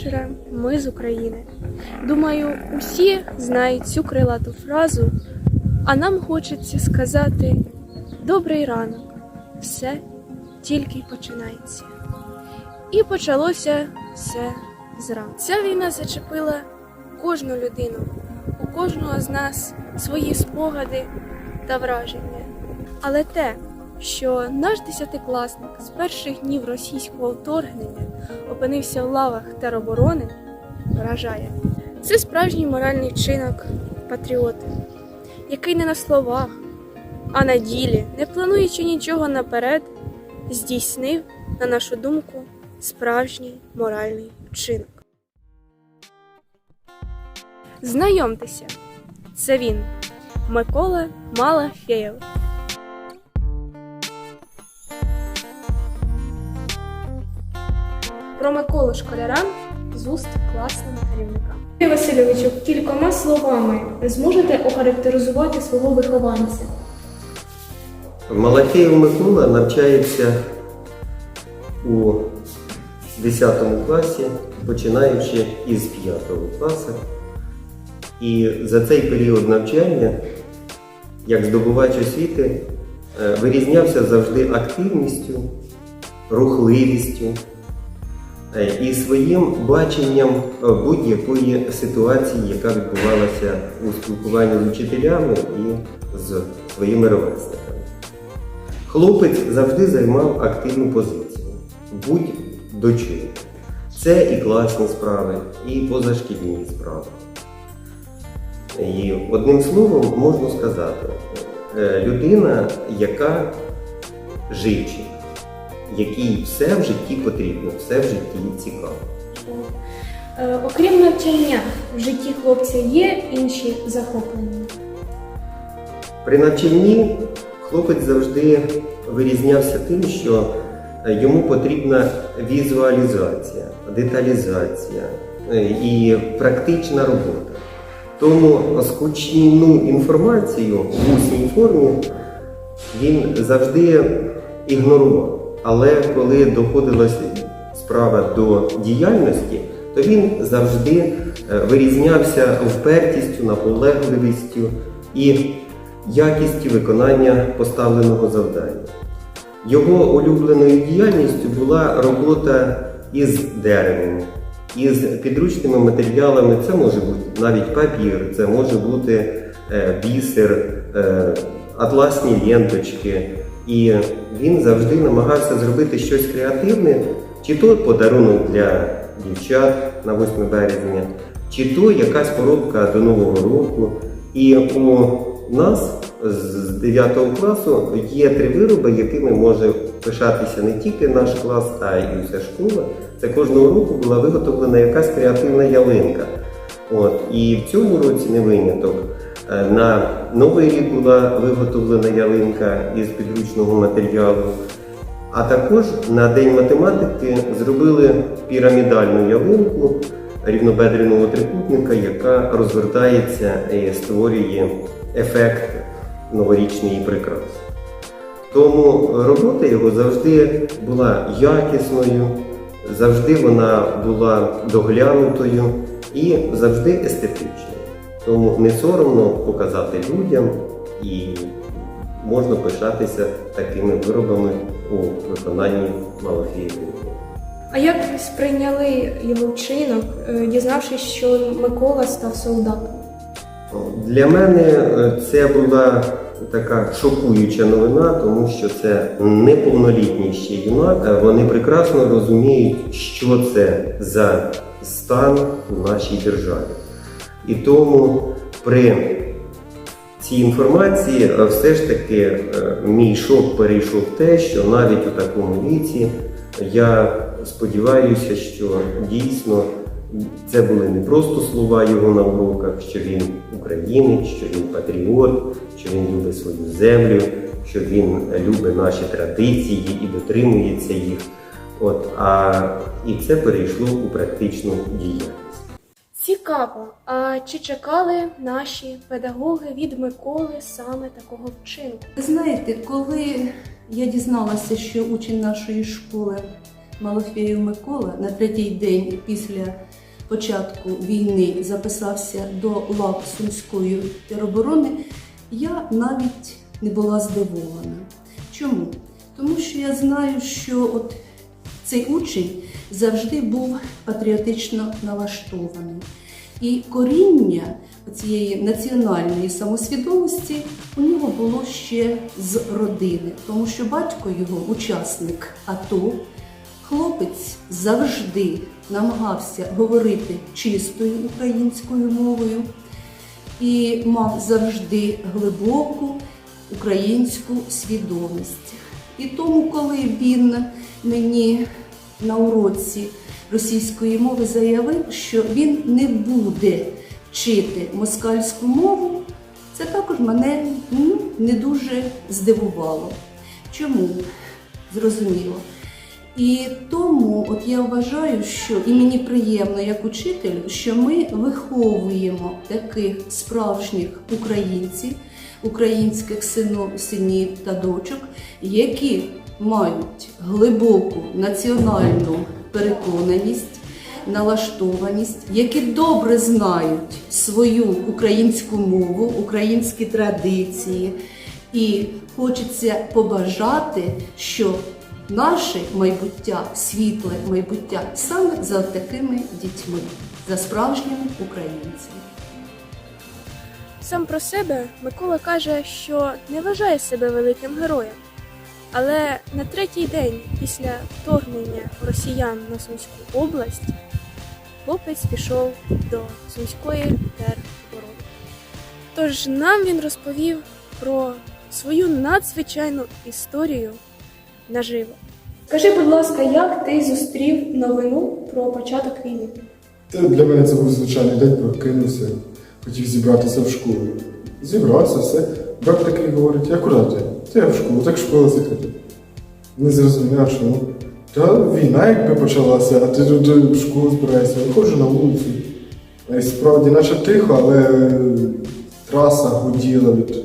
Вечора, ми з України. Думаю, усі знають цю крилату фразу, а нам хочеться сказати добрий ранок, все тільки починається. І почалося все зранку. Ця війна зачепила кожну людину, у кожного з нас свої спогади та враження. Але те, що наш десятикласник з перших днів російського вторгнення опинився в лавах тероборони, вражає. Це справжній моральний чинок патріота, який не на словах, а на ділі, не плануючи нічого наперед, здійснив, на нашу думку, справжній моральний вчинок. Знайомтеся, це він, Микола Малафєєв. Про Миколу школярам з уст класним керівникам. Юрій Васильовичу, кількома словами зможете охарактеризувати свого вихованця? Малафєєв Микола навчається у 10 класі, починаючи із 5 класу. І за цей період навчання, як здобувач освіти, е, вирізнявся завжди активністю, рухливістю і своїм баченням е, будь-якої ситуації, яка відбувалася у спілкуванні з вчителями і з своїми ровесниками. Хлопець завжди займав активну позицію. Будь до. Це і класні справи, і позашкільні справи. І одним словом можна сказати, е, людина, яка живчить, якій все в житті потрібно, все в житті цікаво. Е, Окрім навчання, в житті хлопця є інші захоплення. При навчанні хлопець завжди вирізнявся тим, що е, йому потрібна візуалізація, деталізація е, і практична робота. Тому скучну інформацію в усній формі він завжди ігнорував. Але коли доходилася справа до діяльності, то він завжди е, вирізнявся впертістю, наполегливістю і якістю виконання поставленого завдання. Його улюбленою діяльністю була робота із деревом, із підручними матеріалами. Це може бути навіть папір, це може бути е, бісер, е, атласні ленточки. І він завжди намагався зробити щось креативне, чи то подарунок для дівчат на 8 березня, чи то якась поробка до Нового року. І у нас з 9 класу є три вироби, якими може пишатися не тільки наш клас, а й уся школа. Це кожного року була виготовлена якась креативна ялинка. От, і в цьому році не виняток. Е, На Новий рік була виготовлена ялинка із підручного матеріалу. А також на День математики зробили пірамідальну ялинку рівнобедреного трикутника, яка розвертається і створює ефект новорічної прикраси. Тому робота його завжди була якісною, завжди вона була доглянутою і завжди естетичною. Тому не соромно показати людям і можна пишатися такими виробами у виконанні Малафієвої. А як ви сприйняли його вчинок, е, дізнавшись, що Микола став солдатом? Для мене е, це була така шокуюча новина, тому що це неповнолітній ще юнак. Вони прекрасно розуміють, що це за стан в нашій державі. І тому при цій інформації е, все ж таки е, мій шок перейшов в те, що навіть у такому віці я сподіваюся, що дійсно це були не просто слова його на уроках, що він українець, що він патріот, що він любить свою землю, що він любить наші традиції і дотримується їх. От, а, і це перейшло у практичну діяльність. Цікаво, а чи чекали наші педагоги від Миколи саме такого вчинку? Ви знаєте, коли я дізналася, що учень нашої школи Малофєєв Микола на третій день після початку війни записався до лав Сумської тероборони, я навіть не була здивована. Чому? Тому що я знаю, що от цей учень завжди був патріотично налаштований. І коріння цієї національної самосвідомості у нього було ще з родини, тому що батько його, учасник АТО, хлопець завжди намагався говорити чистою українською мовою і мав завжди глибоку українську свідомість. І тому, коли він мені на уроці російської мови заявив, що він не буде вчити москальську мову, це також мене ну, не дуже здивувало. Чому? Зрозуміло. І тому от я вважаю, що і мені приємно як учителю, що ми виховуємо таких справжніх українців, українських синов, синів та дочок, які мають глибоку національну переконаність, налаштованість, які добре знають свою українську мову, українські традиції. І хочеться побажати, що наше майбуття, світле майбуття саме за такими дітьми, за справжніми українцями. Сам про себе Микола каже, що не вважає себе великим героєм. Але на третій день після вторгнення росіян на Сумську область хлопець пішов до Сумської тероборони. Тож нам він розповів про свою надзвичайну історію наживо. Скажи, будь ласка, як ти зустрів новину про початок війни? Та для мене це був звичайний день, прокинувся, хотів зібратися в школу. Зібрався, все. Брат такий говорить, я куди ти? Та я в школу, так школа закрита. Не зрозумів, що ну. Та війна якби почалася, а ти тут в школу збираєшся, виходжу на вулицю. І справді, наче тихо, але траса гуділа від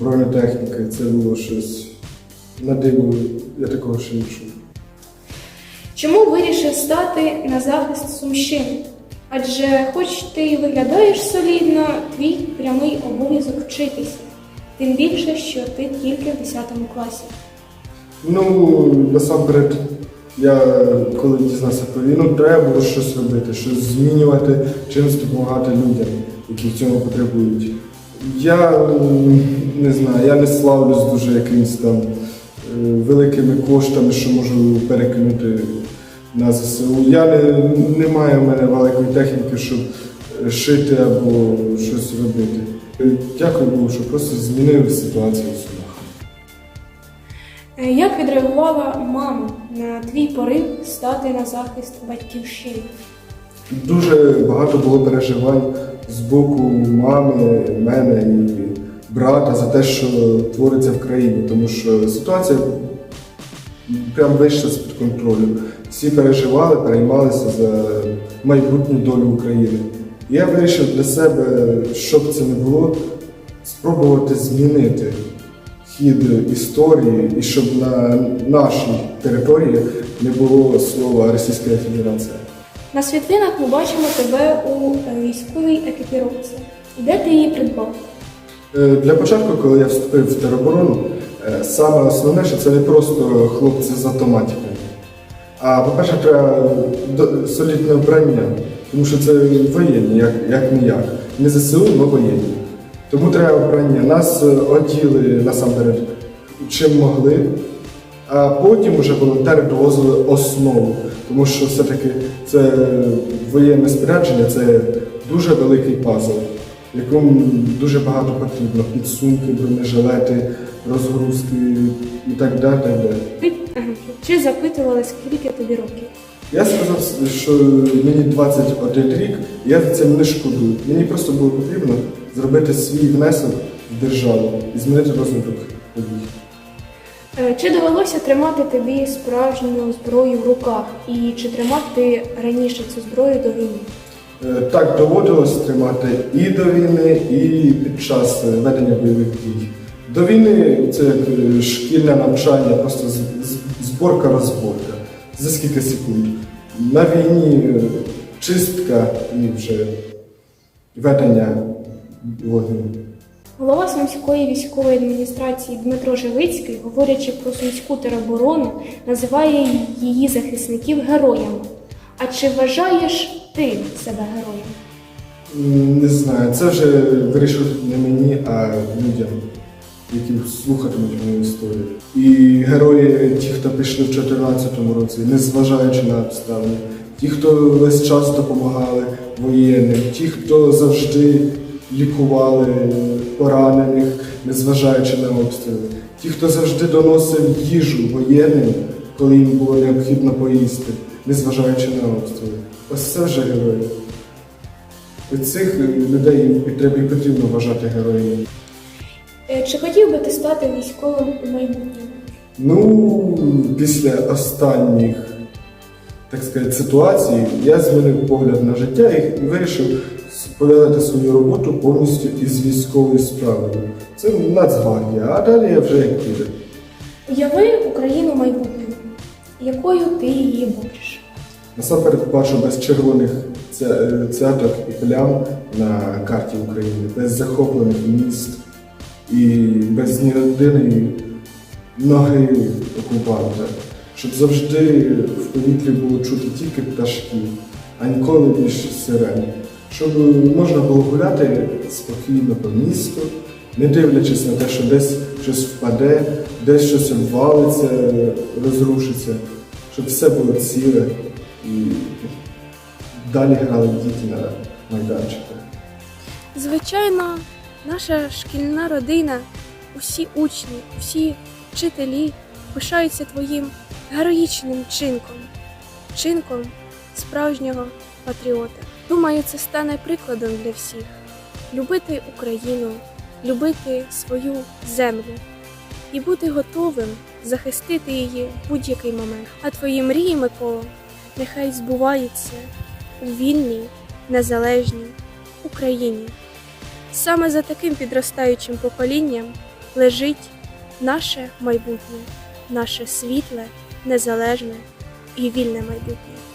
бронетехніки. Це було щось на диво, я такого ще не чув. Чому вирішив стати на захист Сумщини? Адже хоч ти виглядаєш солідно, твій прямий обов'язок вчитися. Тим більше, що ти тільки в 10 класі. Ну, насамперед, я коли дізнався про війну, треба було щось робити, щось змінювати, чимось допомагати людям, які в цьому потребують. Я не знаю, я не славлюсь дуже якимось там е, великими коштами, що можу перекинути на ЗСУ. Я не, немає в мене великої техніки, щоб шити або щось робити. Е, Дякую Богу, що просто змінив ситуацію в Сумах. Е, Як відреагувала мама на твій порив стати на захист батьківщини? Дуже багато було переживань з боку мами, мене і брата за те, що твориться в країні, тому що ситуація прям вийшла з-під контролю. Всі переживали, переймалися за майбутню долю України. Я вирішив для себе, що б це не було, спробувати змінити хід історії і щоб на нашій території не було слова Російська Федерація. На світлинах ми бачимо тебе у військовій екіпіровці. Де ти її придбав? Е, Для початку, коли я вступив в тероборону, е, саме основне, що це не просто хлопці з автоматиками. А по-перше, треба солідне вбрання, тому що це воєнні, як, як не. Не ЗСУ, але воєнні. Тому треба вбрання. Нас е, оділи насамперед чим могли, а потім вже волонтери довозили основу, тому що все-таки це воєнне спорядження, це дуже великий пазл, якому дуже багато потрібно. Підсумки, бронежилети, розгрузки і так далі. Чи запитували, скільки тобі років? Я сказав, що мені 21 рік, і я за це не шкодую. Мені просто було потрібно зробити свій внесок в державу і змінити розвиток подій. Е, Чи довелося тримати тобі справжню зброю в руках? І чи тримав ти раніше цю зброю до війни? Е, Так доводилось тримати і до війни, і під час е, ведення бойових дій. До війни це як шкільне навчання, просто зборка-розборка. За скільки секунд. На війні е, чистка і вже ведення вогню. Голова Сумської військової адміністрації Дмитро Живицький, говорячи про сумську тероборону, називає її захисників героями. А чи вважаєш ти себе героєм? Не знаю, це вже вирішувати не мені, а людям, які слухатимуть мою історію. І герої, ті, хто пішли в 2014 році, незважаючи на обставини, ті, хто весь час допомагали воєнним, ті, хто завжди лікували поранених, незважаючи на обстріли, ті, хто завжди доносив їжу воєнним, коли їм було необхідно поїсти, незважаючи на обстріли. Ось це вже герої. Цих людей потрібно вважати героями. Е, Чи хотів би ти стати військовим у майбутньому? Ну, після останніх, так сказати, ситуацій, я змінив погляд на життя і вирішив пов'язати свою роботу повністю із військовою справою. Це Нацгвардія, а далі я вже як піде. Уяви Україну майбутнього. Якою ти її бачиш? Насамперед бачу без червоних цяток і плям на карті України, без захоплених міст і без ні одної ноги окупанта, щоб завжди в повітрі було чути тільки пташки, а ніколи більше сирен. Щоб можна було гуляти спокійно по місту, не дивлячись на те, що десь щось впаде, десь щось обвалиться, розрушиться, щоб все було ціле і далі грали діти на майданчиках. Звичайно, наша шкільна родина, усі учні, всі вчителі пишаються твоїм героїчним чинком, чинком справжнього патріота. Думаю, це стане прикладом для всіх любити Україну, любити свою землю і бути готовим захистити її в будь-який момент. А твої мрії, Микола, нехай збуваються у вільній, незалежній Україні. Саме за таким підростаючим поколінням лежить наше майбутнє, наше світле, незалежне і вільне майбутнє.